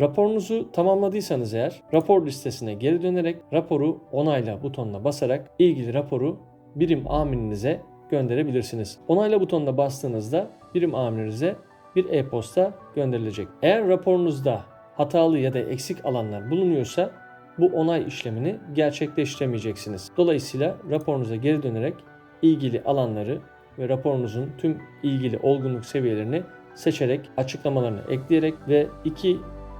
Raporunuzu tamamladıysanız eğer rapor listesine geri dönerek raporu onayla butonuna basarak ilgili raporu birim amirinize gönderebilirsiniz. Onayla butonuna bastığınızda birim amirinize bir e-posta gönderilecek. Eğer raporunuzda hatalı ya da eksik alanlar bulunuyorsa bu onay işlemini gerçekleştiremeyeceksiniz. Dolayısıyla raporunuza geri dönerek ilgili alanları ve raporunuzun tüm ilgili olgunluk seviyelerini seçerek açıklamalarını ekleyerek ve 2,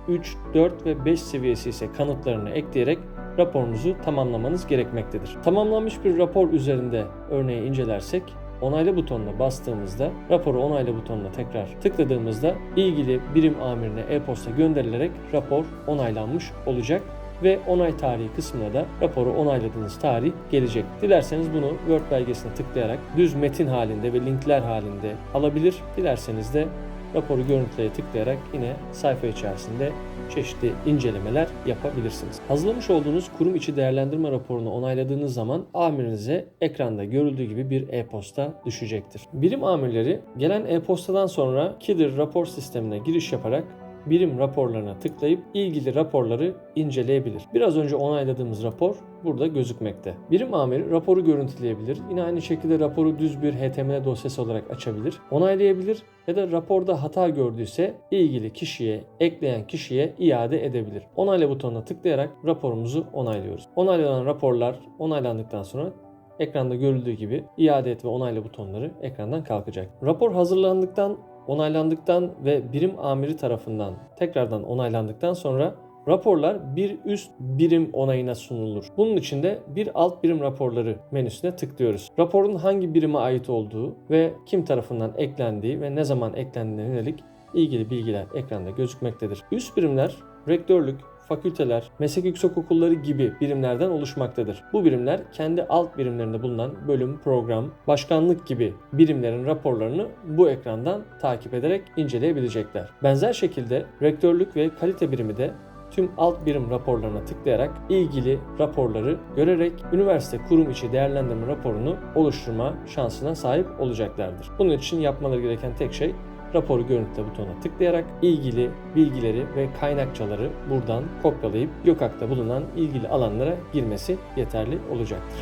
3, 4 ve 5 seviyesi ise kanıtlarını ekleyerek raporunuzu tamamlamanız gerekmektedir. Tamamlanmış bir rapor üzerinde örneği incelersek onayla butonuna bastığımızda raporu onayla butonuna tekrar tıkladığımızda ilgili birim amirine e-posta gönderilerek rapor onaylanmış olacak ve onay tarihi kısmına da raporu onayladığınız tarih gelecek. Dilerseniz bunu Word belgesine tıklayarak düz metin halinde ve linkler halinde alabilir. Dilerseniz de raporu görüntüleye tıklayarak yine sayfa içerisinde çeşitli incelemeler yapabilirsiniz. Hazırlamış olduğunuz kurum içi değerlendirme raporunu onayladığınız zaman amirinize ekranda görüldüğü gibi bir e-posta düşecektir. Birim amirleri gelen e-postadan sonra Kidder rapor sistemine giriş yaparak birim raporlarına tıklayıp ilgili raporları inceleyebilir. Biraz önce onayladığımız rapor burada gözükmekte. Birim amiri raporu görüntüleyebilir. Yine aynı şekilde raporu düz bir HTML dosyası olarak açabilir. Onaylayabilir ya da raporda hata gördüyse ilgili kişiye, ekleyen kişiye iade edebilir. Onayla butonuna tıklayarak raporumuzu onaylıyoruz. Onaylanan raporlar onaylandıktan sonra ekranda görüldüğü gibi iade et ve onayla butonları ekrandan kalkacak. Rapor hazırlandıktan onaylandıktan ve birim amiri tarafından tekrardan onaylandıktan sonra raporlar bir üst birim onayına sunulur. Bunun için de bir alt birim raporları menüsüne tıklıyoruz. Raporun hangi birime ait olduğu ve kim tarafından eklendiği ve ne zaman eklendiğine yönelik ilgili bilgiler ekranda gözükmektedir. Üst birimler rektörlük, fakülteler, meslek yüksek okulları gibi birimlerden oluşmaktadır. Bu birimler kendi alt birimlerinde bulunan bölüm, program, başkanlık gibi birimlerin raporlarını bu ekrandan takip ederek inceleyebilecekler. Benzer şekilde rektörlük ve kalite birimi de tüm alt birim raporlarına tıklayarak ilgili raporları görerek üniversite kurum içi değerlendirme raporunu oluşturma şansına sahip olacaklardır. Bunun için yapmaları gereken tek şey raporu görüntüle butonuna tıklayarak ilgili bilgileri ve kaynakçaları buradan kopyalayıp YÖKAK'ta bulunan ilgili alanlara girmesi yeterli olacaktır.